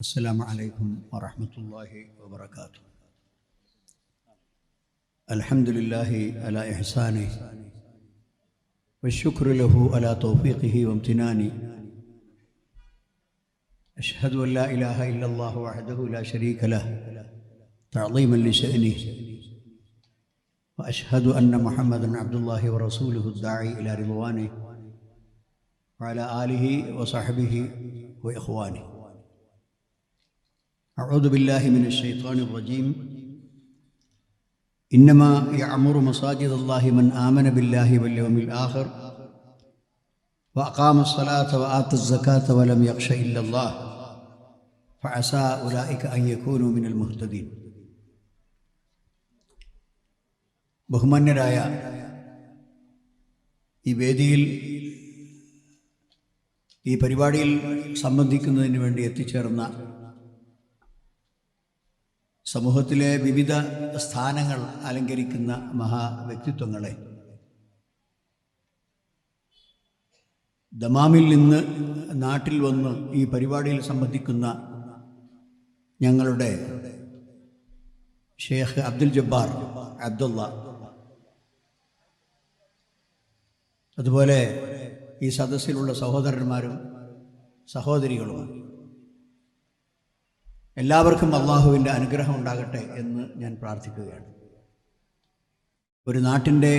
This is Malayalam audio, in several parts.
السلام عليكم ورحمة الله وبركاته. الحمد لله على إحسانه والشكر له على توفيقه وامتنانه. أشهد أن لا إله إلا الله وحده لا شريك له تعظيما لشأنه. وأشهد أن محمدا عبد الله ورسوله الداعي إلى رضوانه وعلى آله وصحبه وإخوانه. أعوذ بالله من الشيطان الرجيم إنما يعمر مساجد الله من آمن بالله واليوم الآخر وأقام الصلاة وآتى الزكاة ولم يخش إلا الله فعسى أولئك أن يكونوا من المهتدين ബഹുമാന്യരായ ഈ വേദിയിൽ ഈ പരിപാടിയിൽ സംബന്ധിക്കുന്നതിന് വേണ്ടി എത്തിച്ചേർന്ന സമൂഹത്തിലെ വിവിധ സ്ഥാനങ്ങൾ അലങ്കരിക്കുന്ന മഹാവ്യക്തിത്വങ്ങളെ ദമാമിൽ നിന്ന് നാട്ടിൽ വന്ന് ഈ പരിപാടിയിൽ സംബന്ധിക്കുന്ന ഞങ്ങളുടെ ഷേഖ് അബ്ദുൽ ജബ്ബാർ അബ്ദുള്ള. അതുപോലെ ഈ സദസ്സിലുള്ള സഹോദരന്മാരും സഹോദരികളും എല്ലാവർക്കും അള്ളാഹുവിന്റെ അനുഗ്രഹം ഉണ്ടാകട്ടെ എന്ന് ഞാൻ പ്രാർത്ഥിക്കുകയാണ്. ഒരു നാട്ടിന്റെ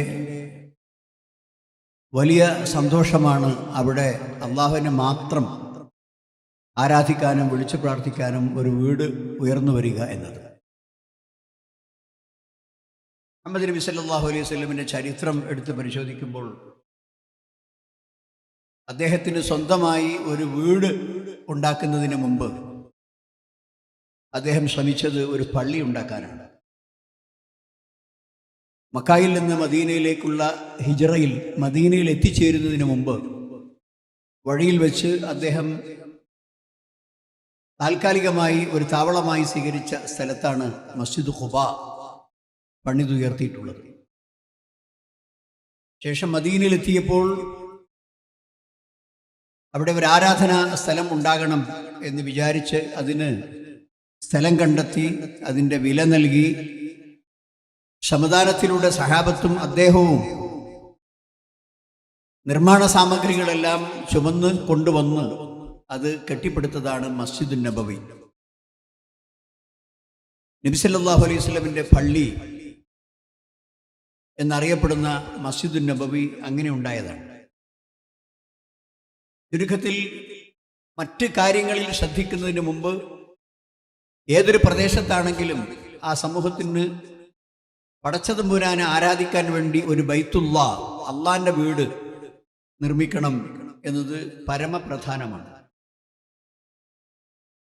വലിയ സന്തോഷമാണ് അവിടെ അള്ളാഹുവിനെ മാത്രം ആരാധിക്കാനും വിളിച്ചു പ്രാർത്ഥിക്കാനും ഒരു വീട് ഉയർന്നു വരിക എന്നത്. മുഹമ്മദ് നബി സല്ലാഹു അലൈഹി സ്വലമിന്റെ ചരിത്രം എടുത്ത് പരിശോധിക്കുമ്പോൾ അദ്ദേഹത്തിന് സ്വന്തമായി ഒരു വീട് ഉണ്ടാക്കുന്നതിന് മുമ്പ് അദ്ദേഹം ശ്രമിച്ചത് ഒരു പള്ളി ഉണ്ടാക്കാനാണ്. മക്കായിൽ നിന്ന് മദീനയിലേക്കുള്ള ഹിജറയിൽ മദീനയിൽ എത്തിച്ചേരുന്നതിന് മുമ്പ് വഴിയിൽ വെച്ച് അദ്ദേഹം താൽക്കാലികമായി ഒരു താവളമായി സ്വീകരിച്ച സ്ഥലത്താണ് മസ്ജിദ് ഖുബ പണിതുയർത്തിയിട്ടുള്ളത് ശേഷം മദീനയിലെത്തിയപ്പോൾ അവിടെ ഒരു ആരാധന സ്ഥലം ഉണ്ടാകണം എന്ന് വിചാരിച്ച് അതിന് സ്ഥലം കണ്ടെത്തി അതിന്റെ വില നൽകി. ശമദാനത്തിലൂടെ സഹാബത്തും അദ്ദേഹവും നിർമ്മാണ സാമഗ്രികളെല്ലാം ചുമന്ന് കൊണ്ടുവന്ന് അത് കെട്ടിപ്പടുത്തതാണ് മസ്ജിദ് നബവി. നബിസല്ലാഹു അലൈഹി സ്വലമിന്റെ പള്ളി എന്നറിയപ്പെടുന്ന മസ്ജിദ് നബവി അങ്ങനെ ഉണ്ടായതാണ്. ചുരുക്കത്തിൽ മറ്റ് കാര്യങ്ങളിൽ ശ്രദ്ധിക്കുന്നതിന് മുമ്പ് ഏതൊരു പ്രദേശത്താണെങ്കിലും ആ സമൂഹത്തിന് പടച്ചതമ്പുരാനെ ആരാധിക്കാൻ വേണ്ടി ഒരു ബൈത്തുള്ള അള്ളാന്റെ വീട് നിർമ്മിക്കണം എന്നത് പരമപ്രധാനമാണ്.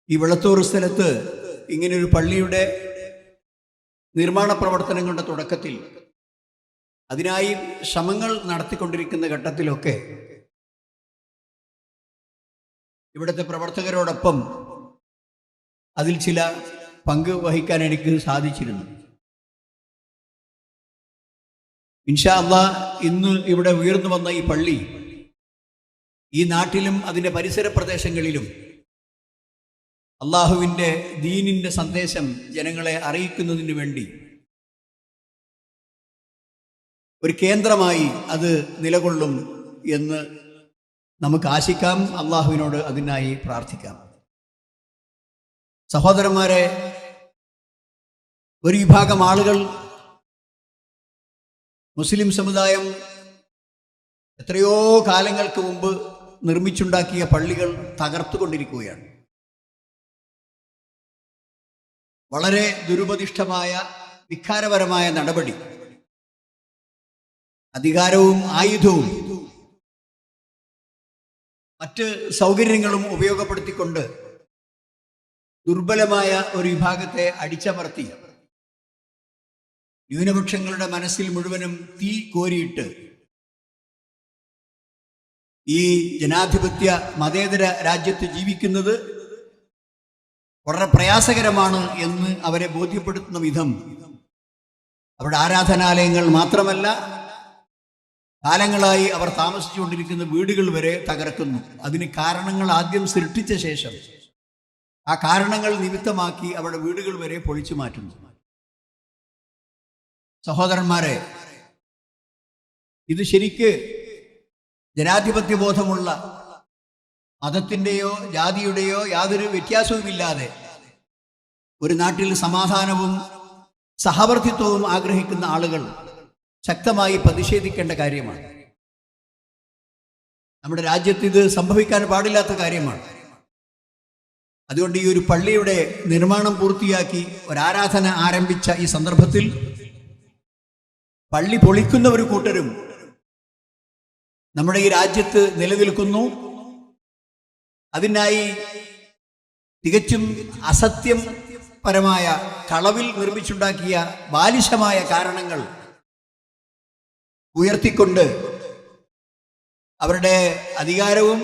ഈ വെളത്തൂർ സ്ഥലത്ത് ഇങ്ങനൊരു പള്ളിയുടെ നിർമ്മാണ പ്രവർത്തനങ്ങളുടെ തുടക്കത്തിൽ അതിനായി ശ്രമങ്ങൾ നടത്തിക്കൊണ്ടിരിക്കുന്ന ഘട്ടത്തിലൊക്കെ ഇവിടുത്തെ പ്രവർത്തകരോടൊപ്പം അതിൽ ചില പങ്ക് വഹിക്കാൻ എനിക്ക് സാധിച്ചിരുന്നു. ഇൻഷാ അള്ളാ ഇന്ന് ഇവിടെ ഉയർന്നു വന്ന ഈ പള്ളി ഈ നാട്ടിലും അതിന്റെ പരിസര പ്രദേശങ്ങളിലും അള്ളാഹുവിന്റെ ദീനിന്റെ സന്ദേശം ജനങ്ങളെ അറിയിക്കുന്നതിന് വേണ്ടി ഒരു കേന്ദ്രമായി അത് നിലകൊള്ളും എന്ന് നമുക്ക് ആശിക്കാം. അള്ളാഹുവിനോട് അതിനായി പ്രാർത്ഥിക്കാം. സഹോദരന്മാരെ ഒരു വിഭാഗം ആളുകൾ മുസ്ലിം സമുദായം എത്രയോ കാലങ്ങൾക്ക് മുമ്പ് നിർമ്മിച്ചുണ്ടാക്കിയ പള്ളികൾ തകർത്തുകൊണ്ടിരിക്കുകയാണ്. വളരെ ദുരുപതിഷ്ഠമായ വികാരപരമായ നടപടി. അധികാരവും ആയുധവും മറ്റ് സൗകര്യങ്ങളും ഉപയോഗപ്പെടുത്തിക്കൊണ്ട് ദുർബലമായ ഒരു വിഭാഗത്തെ അടിച്ചമർത്തി. ന്യൂനപക്ഷങ്ങളുടെ മനസ്സിൽ മുഴുവനും തീ കോരിയിട്ട് ഈ ജനാധിപത്യ മതേതര രാജ്യത്ത് ജീവിക്കുന്നത് വളരെ പ്രയാസകരമാണ് എന്ന് അവരെ ബോധ്യപ്പെടുത്തുന്ന വിധം. അവരുടെ ആരാധനാലയങ്ങൾ മാത്രമല്ല കാലങ്ങളായി അവർ താമസിച്ചുകൊണ്ടിരിക്കുന്ന വീടുകൾ വരെ തകർക്കുന്നു. അതിന് കാരണങ്ങൾ ആദ്യം സൃഷ്ടിച്ച ശേഷം ആ കാരണങ്ങൾ നിമിത്തമാക്കി അവിടെ വീടുകൾ വരെ പൊളിച്ചു മാറ്റുന്നു. സഹോദരന്മാരെ ഇത് ശരിക്ക് ജനാധിപത്യ ബോധമുള്ള മതത്തിന്റെയോ ജാതിയുടെയോ യാതൊരു വ്യത്യാസവുമില്ലാതെ ഒരു നാട്ടിൽ സമാധാനവും സഹവർത്തിത്വവും ആഗ്രഹിക്കുന്ന ആളുകൾ ശക്തമായി പ്രതിഷേധിക്കേണ്ട കാര്യമാണ്. നമ്മുടെ രാജ്യത്ത് ഇത് സംഭവിക്കാൻ പാടില്ലാത്ത കാര്യമാണ്. അതുകൊണ്ട് ഈ ഒരു പള്ളിയുടെ നിർമ്മാണം പൂർത്തിയാക്കി ഒരാരാധന ആരംഭിച്ച ഈ സന്ദർഭത്തിൽ പള്ളി പൊളിക്കുന്ന ഒരു കൂട്ടരും നമ്മുടെ ഈ രാജ്യത്ത് നിലനിൽക്കുന്നു. അതിനായി തികച്ചും അസത്യം പരമായ കളവിൽ നിർമ്മിച്ചുണ്ടാക്കിയ ബാലിശമായ കാരണങ്ങൾ ഉയർത്തിക്കൊണ്ട് അവരുടെ അധികാരവും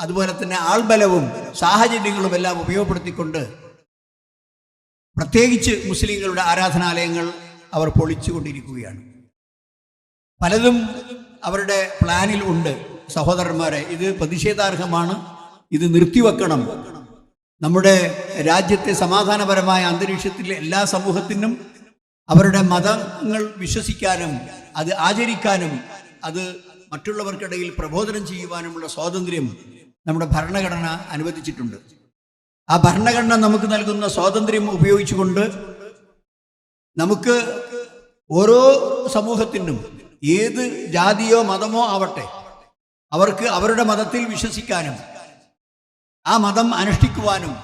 അതുപോലെ തന്നെ ആൾബലവും സാഹചര്യങ്ങളും എല്ലാം ഉപയോഗപ്പെടുത്തിക്കൊണ്ട് പ്രത്യേകിച്ച് മുസ്ലിങ്ങളുടെ ആരാധനാലയങ്ങൾ അവർ പൊളിച്ചുകൊണ്ടിരിക്കുകയാണ്. പലതും അവരുടെ പ്ലാനിൽ ഉണ്ട്. സഹോദരന്മാരെ ഇത് പ്രതിഷേധാർഹമാണ്. ഇത് നിർത്തിവെക്കണം. നമ്മുടെ രാജ്യത്തെ സമാധാനപരമായ അന്തരീക്ഷത്തിൽ എല്ലാ സമൂഹത്തിനും അവരുടെ മതങ്ങൾ വിശ്വസിക്കാനും അത് ആചരിക്കാനും അത് മറ്റുള്ളവർക്കിടയിൽ പ്രബോധനം ചെയ്യുവാനുമുള്ള സ്വാതന്ത്ര്യം നമ്മുടെ ഭരണഘടന അനുവദിച്ചിട്ടുണ്ട്. ആ ഭരണഘടന നമുക്ക് നൽകുന്ന സ്വാതന്ത്ര്യം ഉപയോഗിച്ചുകൊണ്ട് നമുക്ക് ഓരോ സമൂഹത്തിനും ഏത് ജാതിയോ മതമോ ആവട്ടെ അവർക്ക് അവരുടെ മതത്തിൽ വിശ്വസിക്കാനും ആ മതം അനുഷ്ഠിക്കുവാനും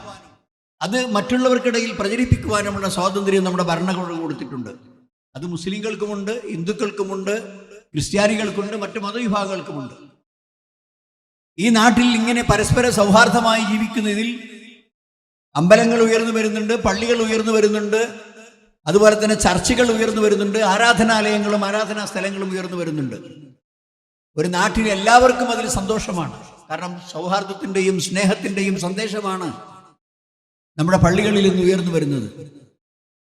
അത് മറ്റുള്ളവർക്കിടയിൽ പ്രചരിപ്പിക്കുവാനുമുള്ള സ്വാതന്ത്ര്യം നമ്മുടെ ഭരണഘടന കൊടുത്തിട്ടുണ്ട്. അത് മുസ്ലിങ്ങൾക്കുമുണ്ട് ഹിന്ദുക്കൾക്കുമുണ്ട് ക്രിസ്ത്യാനികൾക്കുണ്ട് മറ്റു മതവിഭാഗങ്ങൾക്കുമുണ്ട്. ഈ നാട്ടിൽ ഇങ്ങനെ പരസ്പര സൗഹാർദ്ദമായി ജീവിക്കുന്നതിൽ അമ്പലങ്ങൾ ഉയർന്നു വരുന്നുണ്ട് പള്ളികൾ ഉയർന്നു വരുന്നുണ്ട് അതുപോലെ തന്നെ ചർച്ചുകൾ ഉയർന്നു വരുന്നുണ്ട് ആരാധനാലയങ്ങളും ആരാധനാ സ്ഥലങ്ങളും ഉയർന്നു വരുന്നുണ്ട്. ഒരു നാട്ടിൽ എല്ലാവർക്കും അതിൽ സന്തോഷമാണ്. കാരണം സൗഹാർദ്ദത്തിന്റെയും സ്നേഹത്തിന്റെയും സന്ദേശമാണ് നമ്മുടെ പള്ളികളിൽ നിന്ന് ഉയർന്നു വരുന്നത്.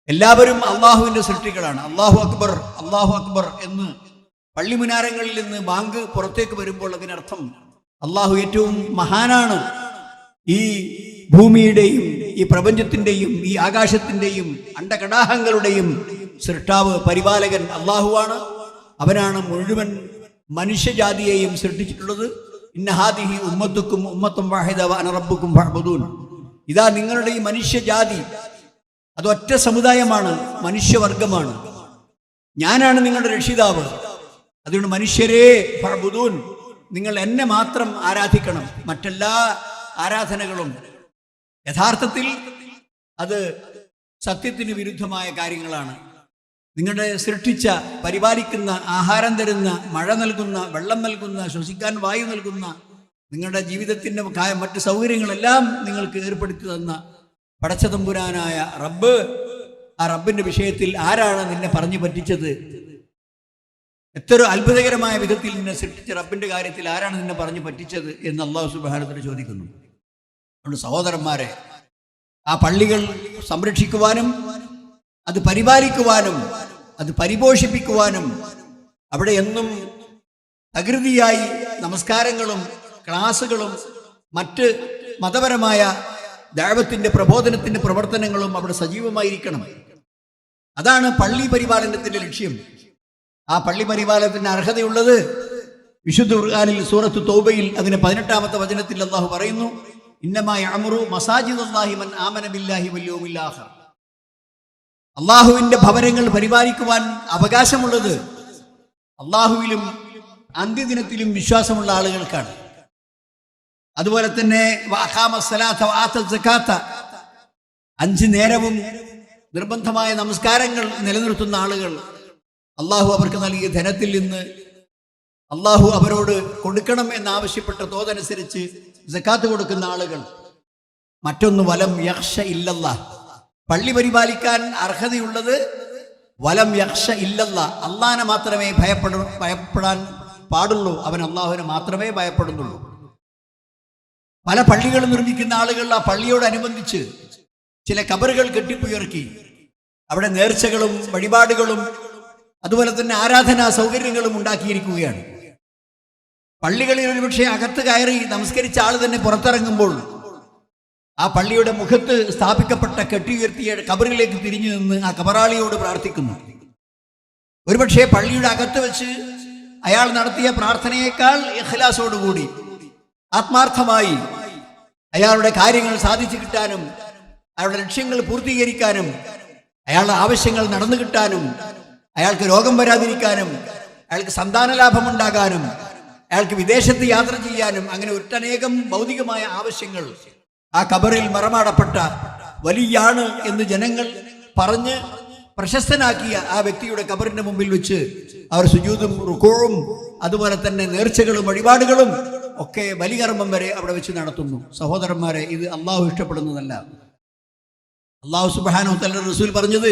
എല്ലാവരും അള്ളാഹുവിന്റെ സൃഷ്ടികളാണ്. അള്ളാഹു അക്ബർ അള്ളാഹു അക്ബർ എന്ന് പള്ളി മുനാരങ്ങളിൽ നിന്ന് ബാങ്ക് പുറത്തേക്ക് വരുമ്പോൾ അതിനർത്ഥം അള്ളാഹു ഏറ്റവും മഹാനാണ്. ഈ ഭൂമിയുടെയും ഈ പ്രപഞ്ചത്തിന്റെയും ഈ ആകാശത്തിന്റെയും അണ്ടകടാഹങ്ങളുടെയും സൃഷ്ടാവ് പരിപാലകൻ അള്ളാഹുവാണ് അവനാണ് മുഴുവൻ മനുഷ്യജാതിയെയും സൃഷ്ടിച്ചിട്ടുള്ളത്. ഇന്നഹാദിഹി ഉമ്മത്തുക്കും ഉമ്മത്തും വാഹിദ അനറബുക്കും ഫഅ്ബുദൂൻ. ഇതാ നിങ്ങളുടെ ഈ മനുഷ്യജാതി. അത് ഒറ്റ സമുദായമാണ് മനുഷ്യവർഗമാണ്. ഞാനാണ് നിങ്ങളുടെ രക്ഷിതാവ്. അതുകൊണ്ട് മനുഷ്യരെ ഫഅ്ബുദൂൻ. നിങ്ങൾ എന്നെ മാത്രം ആരാധിക്കണം. മറ്റെല്ലാ ആരാധനകളും യഥാർത്ഥത്തിൽ അത് സത്യത്തിന് വിരുദ്ധമായ കാര്യങ്ങളാണ്. നിങ്ങളുടെ സൃഷ്ടിച്ച പരിപാലിക്കുന്ന ആഹാരം തരുന്ന മഴ നൽകുന്ന വെള്ളം നൽകുന്ന ശ്വസിക്കാൻ വായു നൽകുന്ന നിങ്ങളുടെ ജീവിതത്തിന്റെ മറ്റ് സൗകര്യങ്ങളെല്ലാം നിങ്ങൾക്ക് ഏർപ്പെടുത്തി തന്ന പടച്ചതമ്പുരാനായ റബ്ബ് ആ റബ്ബിന്റെ വിഷയത്തിൽ ആരാണ് നിന്നെ പറഞ്ഞു പറ്റിച്ചത്? എത്ര അത്ഭുതകരമായ വിധത്തിൽ നിന്നെ സൃഷ്ടിച്ച റബ്ബിന്റെ കാര്യത്തിൽ ആരാണ് നിന്നെ പറഞ്ഞു പറ്റിച്ചത് എന്ന് അള്ളാഹു സുബാനത്തിന് ചോദിക്കുന്നു. അതുകൊണ്ട് സഹോദരന്മാരെ ആ പള്ളികൾ സംരക്ഷിക്കുവാനും അത് പരിപാലിക്കുവാനും അത് പരിപോഷിപ്പിക്കുവാനും അവിടെ എന്നും തകൃതിയായി നമസ്കാരങ്ങളും ക്ലാസുകളും മറ്റ് മതപരമായ ദൈവത്തിന്റെ പ്രബോധനത്തിന്റെ പ്രവർത്തനങ്ങളും അവിടെ സജീവമായിരിക്കണം. അതാണ് പള്ളി പരിപാലനത്തിന്റെ ലക്ഷ്യം. ആ പള്ളി പരിപാലനത്തിന് അർഹതയുള്ളത് വിശുദ്ധ ഉർഖാനിൽ സൂറത്ത് തോബയിൽ അതിന് പതിനെട്ടാമത്തെ വചനത്തിൽ അള്ളാഹു പറയുന്നു ഇന്നമായ അമറു മസാജിദ് അള്ളാഹി മൻ ആമന ബില്ലാഹി വല്യോമില്ലാഹർ അള്ളാഹുവിന്റെ ഭവനങ്ങൾ പരിപാലിക്കുവാൻ അവകാശമുള്ളത് അള്ളാഹുവിലും അന്ത്യദിനത്തിലും വിശ്വാസമുള്ള ആളുകൾക്കാണ്. അതുപോലെ തന്നെ അഞ്ച് നേരവും നിർബന്ധമായ നമസ്കാരങ്ങൾ നിലനിർത്തുന്ന ആളുകൾ അള്ളാഹു അവർക്ക് നൽകിയ ധനത്തിൽ നിന്ന് അള്ളാഹു അവരോട് കൊടുക്കണം എന്നാവശ്യപ്പെട്ട തോതനുസരിച്ച് ജക്കാത്ത് കൊടുക്കുന്ന ആളുകൾ. മറ്റൊന്ന് വലം യക്ഷ ഇല്ലല്ല പള്ളി പരിപാലിക്കാൻ അർഹതയുള്ളത് വലം യക്ഷ ഇല്ലല്ല അള്ളാഹനെ മാത്രമേ ഭയപ്പെട ഭയപ്പെടാൻ പാടുള്ളൂ. അവൻ അള്ളാഹുവിനെ മാത്രമേ ഭയപ്പെടുന്നുള്ളൂ. പല പള്ളികൾ നിർമ്മിക്കുന്ന ആളുകൾ ആ പള്ളിയോടനുബന്ധിച്ച് ചില കബറുകൾ കെട്ടിപ്പുയർക്കി അവിടെ നേർച്ചകളും വഴിപാടുകളും അതുപോലെ തന്നെ ആരാധനാ സൗകര്യങ്ങളും ഉണ്ടാക്കിയിരിക്കുകയാണ്. പള്ളികളിൽ ഒരുപക്ഷെ അകത്ത് കയറി നമസ്കരിച്ച ആൾ തന്നെ പുറത്തിറങ്ങുമ്പോൾ ആ പള്ളിയുടെ മുഖത്ത് സ്ഥാപിക്കപ്പെട്ട കെട്ടിയുയർത്തിയ കബറിലേക്ക് തിരിഞ്ഞു നിന്ന് ആ കബറാളിയോട് പ്രാർത്ഥിക്കുന്നു. ഒരുപക്ഷെ പള്ളിയുടെ അകത്ത് വെച്ച് അയാൾ നടത്തിയ പ്രാർത്ഥനയേക്കാൾ ഇഖ്ലാസോടുകൂടി ആത്മാർത്ഥമായി അയാളുടെ കാര്യങ്ങൾ സാധിച്ചു കിട്ടാനും അയാളുടെ ലക്ഷ്യങ്ങൾ പൂർത്തീകരിക്കാനും അയാളുടെ ആവശ്യങ്ങൾ നടന്നു കിട്ടാനും അയാൾക്ക് രോഗം വരാതിരിക്കാനും അയാൾക്ക് സന്താന ലാഭമുണ്ടാകാനും അയാൾക്ക് വിദേശത്ത് യാത്ര ചെയ്യാനും അങ്ങനെ ഒട്ടനേകം ഭൗതികമായ ആവശ്യങ്ങൾ ആ കബറിൽ മറമാടപ്പെട്ട വലിയാണ് എന്ന് ജനങ്ങൾ പറഞ്ഞ് പ്രശസ്തനാക്കിയ ആ വ്യക്തിയുടെ കബറിന്റെ മുമ്പിൽ വെച്ച് അവർ സുജൂതും റുക്കോഴും അതുപോലെ തന്നെ നേർച്ചകളും വഴിപാടുകളും ഒക്കെ ബലികർമ്മം വരെ അവിടെ വെച്ച് നടത്തുന്നു. സഹോദരന്മാരെ ഇത് അള്ളാഹു ഇഷ്ടപ്പെടുന്നതല്ല. അള്ളാഹു സുബ്ഹാനഹു തആല റസൂൽ പറഞ്ഞത്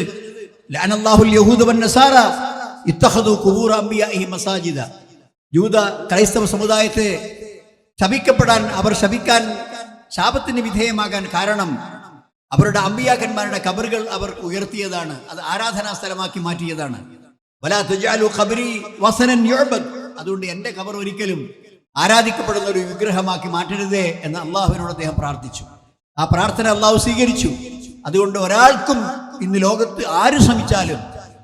ക്രൈസ്തവ സമുദായത്തെ ശപിക്കപ്പെടാൻ അവർ ശപിക്കാൻ ശാപത്തിന് വിധേയമാകാൻ കാരണം അവരുടെ അമ്പിയാക്കന്മാരുടെ കബറുകൾ അവർ ഉയർത്തിയതാണ്. അത് ആരാധനാ സ്ഥലമാക്കി മാറ്റിയതാണ്. അതുകൊണ്ട് എന്റെ കബർ ഒരിക്കലും ആരാധിക്കപ്പെടുന്ന ഒരു വിഗ്രഹമാക്കി മാറ്റരുതേ എന്ന് അള്ളാഹുവിനോട് അദ്ദേഹം പ്രാർത്ഥിച്ചു. ആ പ്രാർത്ഥന അള്ളാഹു സ്വീകരിച്ചു. അതുകൊണ്ട് ഒരാൾക്കും ഇന്ന് ലോകത്ത് ആര് ശ്രമിച്ചാലും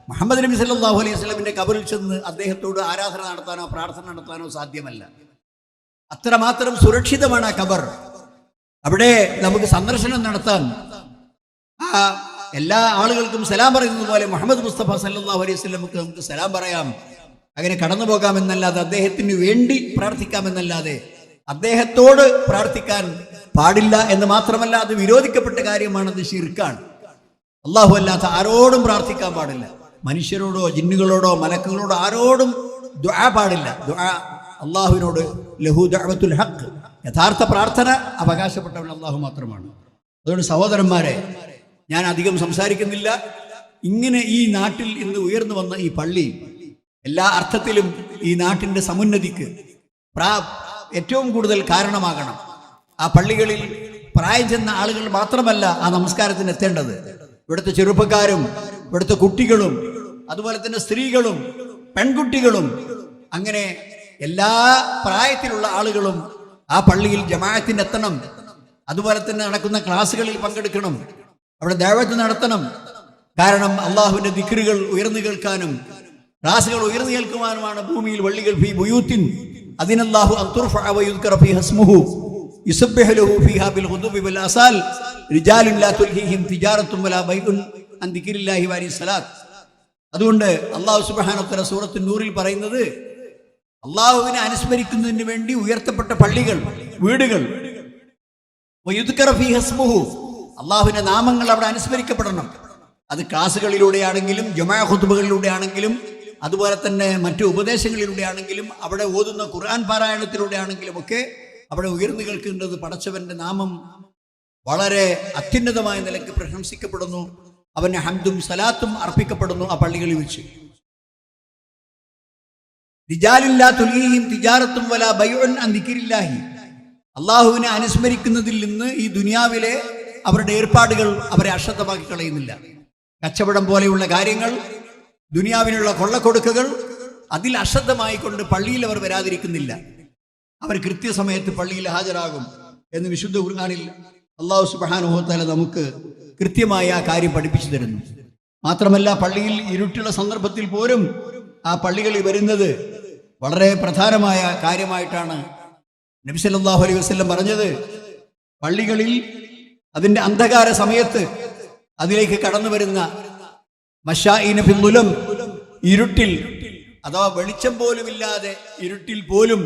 മുഹമ്മദ് നബി സല്ലാഹു അലൈഹി സ്വലമിന്റെ കബറിൽ ചെന്ന് അദ്ദേഹത്തോട് ആരാധന നടത്താനോ പ്രാർത്ഥന നടത്താനോ സാധ്യമല്ല. അത്രമാത്രം സുരക്ഷിതമാണ് ആ കബർ. അവിടെ നമുക്ക് സന്ദർശനം നടത്താൻ ആ എല്ലാ ആളുകൾക്കും സലാം പറയുന്നത് പോലെ മുഹമ്മദ് മുസ്തഫ സല്ലാഹു അലൈഹി സ്വലമുക്ക് നമുക്ക് സലാം പറയാം. അങ്ങനെ കടന്നു പോകാമെന്നല്ലാതെ അദ്ദേഹത്തിന് വേണ്ടി പ്രാർത്ഥിക്കാമെന്നല്ലാതെ അദ്ദേഹത്തോട് പ്രാർത്ഥിക്കാൻ പാടില്ല എന്ന് മാത്രമല്ല അത് വിരോധിക്കപ്പെട്ട കാര്യമാണ് അത് ഷിർക്കാണ് അള്ളാഹു അല്ലാത്ത ആരോടും പ്രാർത്ഥിക്കാൻ പാടില്ല. മനുഷ്യരോടോ ജിന്നുകളോടോ മലക്കുകളോടോ ആരോടും ദുആ പാടില്ല. ദുആ അള്ളാഹുവിനോട് ലഹു ദഅവത്തുൽ ഹഖ്. യഥാർത്ഥ പ്രാർത്ഥന അവകാശപ്പെട്ടവൻ അള്ളാഹു മാത്രമാണ്. അതുകൊണ്ട് സഹോദരന്മാരെ ഞാൻ അധികം സംസാരിക്കുന്നില്ല. ഇങ്ങനെ ഈ നാട്ടിൽ ഇന്ന് ഉയർന്നു വന്ന ഈ പള്ളി എല്ലാ അർത്ഥത്തിലും ഈ നാട്ടിന്റെ സമുന്നതിക്ക് പ്രാ ഏറ്റവും കൂടുതൽ കാരണമാകണം. ആ പള്ളികളിൽ പ്രായം ചെന്ന ആളുകൾ മാത്രമല്ല ആ നമസ്കാരത്തിന് എത്തേണ്ടത്. ഇവിടുത്തെ ചെറുപ്പക്കാരും ഇവിടുത്തെ കുട്ടികളും അതുപോലെ തന്നെ സ്ത്രീകളും പെൺകുട്ടികളും അങ്ങനെ എല്ലാ പ്രായത്തിലുള്ള ആളുകളും ആ പള്ളിയിൽ ജമാഅത്തിന് എത്തണം. അതുപോലെ തന്നെ നടക്കുന്ന ക്ലാസ്സുകളിൽ പങ്കെടുക്കണം. അവിടെ ദേവത്ത് നടത്തണം. കാരണം അള്ളാഹുവിന്റെ ദിക്റുകൾ ഉയർന്നു കേൾക്കാനും ക്ലാസ്സുകൾ ഉയർന്നു കേൾക്കുവാനുമാണ് ഭൂമിയിൽ വള്ളികൾ ഫി ബുയൂത്തിൻ. അതിനല്ലാഹു വയുദ്കറ ഫീഹ له فيها ലഹു ഫീഹാ ബിൽ لا വൽ ആസാൽ ولا ലാ عن ذكر അൻ ദിക്രില്ലാഹി വഅലി അതുകൊണ്ട് അള്ളാഹു സുബ്ഹാനഹു സൂറത്ത് നൂറിൽ പറയുന്നത് അള്ളാഹുവിനെ അനുസ്മരിക്കുന്നതിന് വേണ്ടി ഉയർത്തപ്പെട്ട പള്ളികൾ വീടുകൾ. അള്ളാഹുവിന്റെ നാമങ്ങൾ അവിടെ അനുസ്മരിക്കപ്പെടണം. അത് ക്ലാസ്സുകളിലൂടെയാണെങ്കിലും ജമാ ഖുതുബകളിലൂടെ ആണെങ്കിലും അതുപോലെ തന്നെ മറ്റു ഉപദേശങ്ങളിലൂടെ ആണെങ്കിലും അവിടെ ഓതുന്ന ഖുർആൻ പാരായണത്തിലൂടെ ആണെങ്കിലും ഒക്കെ അവിടെ ഉയർന്നു കേൾക്കേണ്ടത് പടച്ചവന്റെ നാമം വളരെ അത്യുന്നതമായ നിലയ്ക്ക് പ്രശംസിക്കപ്പെടുന്നു. അവന് ഹംദും സലാത്തും അർപ്പിക്കപ്പെടുന്നു ആ പള്ളികളിൽ വെച്ച്. തിജാറത്തും വല അള്ളാഹുവിനെ അനുസ്മരിക്കുന്നതിൽ നിന്ന് ഈ ദുനിയാവിലെ അവരുടെ ഏർപ്പാടുകൾ അവരെ അശ്രദ്ധമാക്കി കളയുന്നില്ല. കച്ചവടം പോലെയുള്ള കാര്യങ്ങൾ ദുനിയാവിനുള്ള കൊള്ളക്കൊടുക്കുകൾ അതിൽ അശ്രദ്ധമായിക്കൊണ്ട് പള്ളിയിൽ അവർ വരാതിരിക്കുന്നില്ല. അവർ കൃത്യസമയത്ത് പള്ളിയിൽ ഹാജരാകും എന്ന് വിശുദ്ധ ഖുർആനിൽ അള്ളാഹു സുബാനുഭവത്താല നമുക്ക് കൃത്യമായി ആ കാര്യം പഠിപ്പിച്ചു തരുന്നു. മാത്രമല്ല പള്ളിയിൽ ഇരുട്ടുള്ള സന്ദർഭത്തിൽ പോലും ആ പള്ളികളിൽ വരുന്നത് വളരെ പ്രധാനമായ കാര്യമായിട്ടാണ് നബി സല്ലല്ലാഹു അലൈഹി വസല്ലം പറഞ്ഞത്. പള്ളികളിൽ അതിന്റെ അന്ധകാര സമയത്ത് അതിലേക്ക് കടന്നു വരുന്ന മഷായിന ഫിന്നുലം ഇരുട്ടിൽ അഥവാ വെളിച്ചം പോലുമില്ലാതെ ഇരുട്ടിൽ പോലും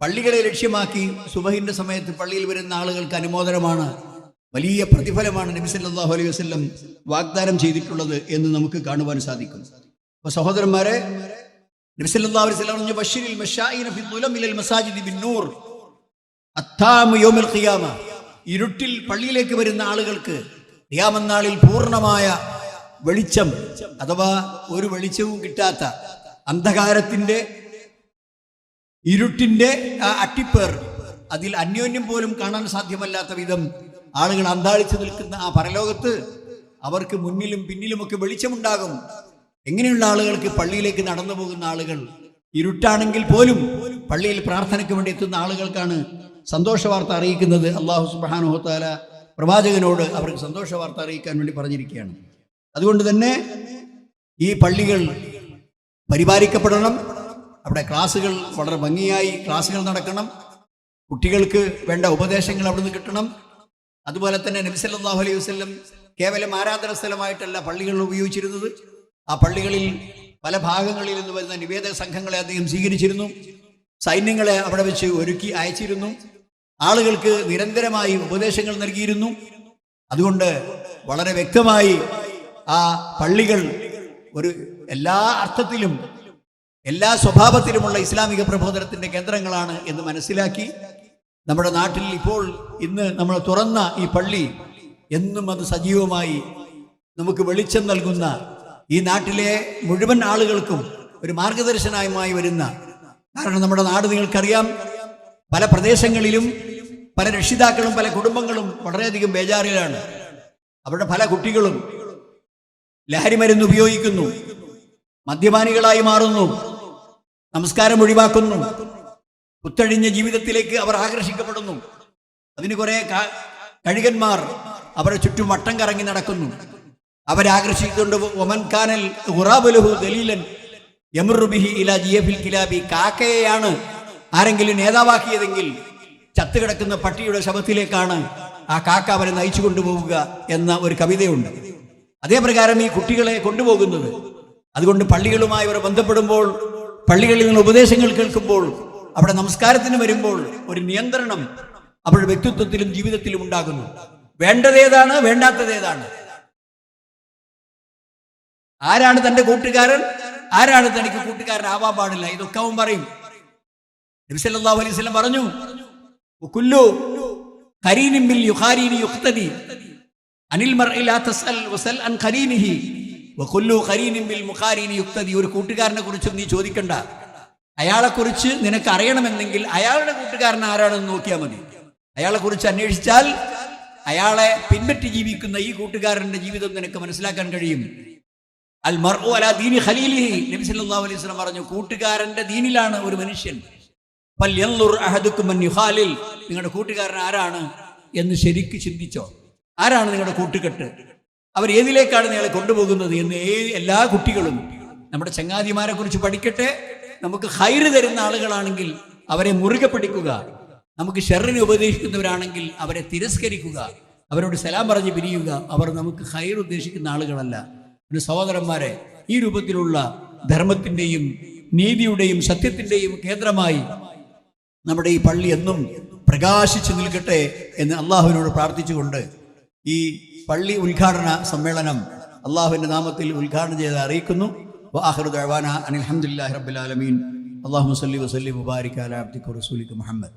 പള്ളികളെ ലക്ഷ്യമാക്കി സുബഹിന്റെ സമയത്ത് പള്ളിയിൽ വരുന്ന ആളുകൾക്ക് അനുമോദനമാണ് വലിയ പ്രതിഫലമാണ് നബി സല്ലല്ലാഹു അലൈഹി വസല്ലം വാഗ്ദാനം ചെയ്തിട്ടുള്ളത് എന്ന് നമുക്ക് കാണുവാൻ സാധിക്കും. അപ്പൊ സഹോദരന്മാരെ അലൈഹി മസാജിദി ഖിയാമ. ഇരുട്ടിൽ പള്ളിയിലേക്ക് വരുന്ന ആളുകൾക്ക് ഖിയാമന്നാളിൽ പൂർണമായ വെളിച്ചം അഥവാ ഒരു വെളിച്ചവും കിട്ടാത്ത അന്ധകാരത്തിന്റെ ഇരുട്ടിന്റെ അട്ടിപ്പേർ. അതിൽ അന്യോന്യം പോലും കാണാൻ സാധ്യമല്ലാത്ത വിധം ആളുകൾ അന്താളിച്ചു നിൽക്കുന്ന ആ പരലോകത്ത് അവർക്ക് മുന്നിലും പിന്നിലുമൊക്കെ വെളിച്ചമുണ്ടാകും. എങ്ങനെയുള്ള ആളുകൾക്ക് പള്ളിയിലേക്ക് നടന്നു പോകുന്ന ആളുകൾ ഇരുട്ടാണെങ്കിൽ പോലും പള്ളിയിൽ പ്രാർത്ഥനയ്ക്ക് വേണ്ടി എത്തുന്ന ആളുകൾക്കാണ് സന്തോഷ വാർത്ത അറിയിക്കുന്നത്. അള്ളാഹു സുബാനുഹോത്താല പ്രവാചകനോട് അവർക്ക് സന്തോഷ വാർത്ത അറിയിക്കാൻ വേണ്ടി പറഞ്ഞിരിക്കുകയാണ്. അതുകൊണ്ട് തന്നെ ഈ പള്ളികൾ പരിപാലിക്കപ്പെടണം. അവിടെ ക്ലാസ്സുകൾ വളരെ ഭംഗിയായി ക്ലാസ്സുകൾ നടക്കണം. കുട്ടികൾക്ക് വേണ്ട ഉപദേശങ്ങൾ അവിടുന്ന് കിട്ടണം. അതുപോലെ തന്നെ നബിസല്ലാഹു അലൈഹി വസല്ലം കേവലം ആരാധന സ്ഥലമായിട്ടല്ല പള്ളികൾ ഉപയോഗിച്ചിരുന്നത്. ആ പള്ളികളിൽ പല ഭാഗങ്ങളിൽ നിന്ന് വരുന്ന നിവേദക സംഘങ്ങളെ അദ്ദേഹം സ്വീകരിച്ചിരുന്നു. സൈന്യങ്ങളെ അവിടെ വെച്ച് ഒരുക്കി അയച്ചിരുന്നു. ആളുകൾക്ക് നിരന്തരമായി ഉപദേശങ്ങൾ നൽകിയിരുന്നു. അതുകൊണ്ട് വളരെ വ്യക്തമായി ആ പള്ളികൾ ഒരു എല്ലാ അർത്ഥത്തിലും എല്ലാ സ്വഭാവത്തിലുമുള്ള ഇസ്ലാമിക പ്രബോധനത്തിന്റെ കേന്ദ്രങ്ങളാണ് എന്ന് മനസ്സിലാക്കി നമ്മുടെ നാട്ടിൽ ഇപ്പോൾ ഇന്ന് നമ്മൾ തുറന്ന ഈ പള്ളി എന്നും അത് സജീവമായി നമുക്ക് വെളിച്ചം നൽകുന്ന ഈ നാട്ടിലെ മുഴുവൻ ആളുകൾക്കും ഒരു മാർഗദർശനമായി വരുന്ന കാരണം നമ്മുടെ നാട് നിങ്ങൾക്കറിയാം പല പ്രദേശങ്ങളിലും പല രക്ഷിതാക്കളും പല കുടുംബങ്ങളും വളരെയധികം ബേജാറിലാണ്. അവരുടെ പല കുട്ടികളും ലഹരി മരുന്ന് ഉപയോഗിക്കുന്നു മദ്യപാനികളായി മാറുന്നു. നമസ്കാരം ഒഴിവാക്കുന്നു. കുത്തഴിഞ്ഞ ജീവിതത്തിലേക്ക് അവർ ആകർഷിക്കപ്പെടുന്നു. അതിന് കുറെ കഴുകന്മാർ അവരെ ചുറ്റും വട്ടം കറങ്ങി നടക്കുന്നു. അവരാകർഷിക്കുന്നുണ്ട് ഒമൻ കാനൽ ഉറാബുലഹു ദലീലൻ യമുറുബിഹി ഇല ജിയഫിൽ കിലാബി. കാക്കയെയാണ് ആരെങ്കിലും നേതാവാക്കിയതെങ്കിൽ ചത്തുകിടക്കുന്ന പട്ടിയുടെ ശവത്തിലേക്കാണ് ആ കാക്ക അവരെ നയിച്ചു കൊണ്ടുപോവുക എന്ന ഒരു കവിതയുണ്ട്. അതേപ്രകാരം ഈ കുട്ടികളെ കൊണ്ടുപോകുന്നത്. അതുകൊണ്ട് പള്ളികളുമായി അവർ ബന്ധപ്പെടുമ്പോൾ പള്ളികളിൽ നിന്ന് ഉപദേശങ്ങൾ കേൾക്കുമ്പോൾ അവിടെ നമസ്കാരത്തിന് വരുമ്പോൾ ഒരു നിയന്ത്രണം അവരുടെ വ്യക്തിത്വത്തിലും ജീവിതത്തിലും ഉണ്ടാകുന്നു. വേണ്ടതേതാണ് വേണ്ടാത്തതേതാണ് ആരാണ് തന്റെ കൂട്ടുകാരൻ? ആരാണ് തനിക്ക് കൂട്ടുകാരൻ ആവാൻ പാടില്ല? ഇതൊക്കെ അവൻ പറയും. നബി സല്ലല്ലാഹു അലൈഹി സ്വലം പറഞ്ഞു കുല്ലു ഖരീനിൻ ബിൽ യുഖാരീനി യുഖ്തദി അനിൽ മർഇ ലാ വസൽ അൻ ഖരീനിഹി യുഖ്തദി ഒരു കൂട്ടുകാരനെ കുറിച്ച് നീ ചോദിക്കണ്ട. അയാളെ കുറിച്ച് നിനക്ക് അറിയണമെന്നെങ്കിൽ അയാളുടെ കൂട്ടുകാരൻ ആരാണെന്ന് നോക്കിയാൽ മതി. അയാളെ കുറിച്ച് അന്വേഷിച്ചാൽ അയാളെ പിൻപറ്റി ജീവിക്കുന്ന ഈ കൂട്ടുകാരന്റെ ജീവിതം നിനക്ക് മനസ്സിലാക്കാൻ കഴിയും. അൽ മർഉ അല ദീനി ഖലീലിഹി. നബി സല്ലല്ലാഹു അലൈഹി വസല്ലം പറഞ്ഞു കൂട്ടുകാരന്റെ ദീനിലാണ് ഒരു മനുഷ്യൻ. പൽ മൻ യുഹാലിൽ നിങ്ങളുടെ കൂട്ടുകാരൻ ആരാണ് എന്ന് ശരിക്ക് ചിന്തിച്ചോ? ആരാണ് നിങ്ങളുടെ കൂട്ടുകെട്ട്? അവർ ഏതിലേക്കാണ് നിങ്ങളെ കൊണ്ടുപോകുന്നത് എന്ന് എല്ലാ കുട്ടികളും നമ്മുടെ ചങ്ങാതിമാരെ കുറിച്ച് പഠിക്കട്ടെ. നമുക്ക് ഹൈറ് തരുന്ന ആളുകളാണെങ്കിൽ അവരെ മുറുകെ പിടിക്കുക. നമുക്ക് ഷെറിനെ ഉപദേശിക്കുന്നവരാണെങ്കിൽ അവരെ തിരസ്കരിക്കുക. അവരോട് സലാം പറഞ്ഞ് പിരിയുക. അവർ നമുക്ക് ഹൈർ ഉദ്ദേശിക്കുന്ന ആളുകളല്ല. പിന്നെ സഹോദരന്മാരെ ഈ രൂപത്തിലുള്ള ധർമ്മത്തിന്റെയും നീതിയുടെയും സത്യത്തിന്റെയും കേന്ദ്രമായി നമ്മുടെ ഈ പള്ളി എന്നും പ്രകാശിച്ചു നിൽക്കട്ടെ എന്ന് അള്ളാഹുവിനോട് പ്രാർത്ഥിച്ചുകൊണ്ട് ഈ പള്ളി ഉദ്ഘാടന സമ്മേളനം അള്ളാഹുവിന്റെ നാമത്തിൽ ഉദ്ഘാടനം ചെയ്ത് അറിയിക്കുന്നു. അലഹമുല്ലാ റബ്ബുലാലമീൻ അള്ളാഹു വസ്ലി വസ്ലി മുബാരിക് അല അബ്ദിക റസൂലിക മുഹമ്മദ്.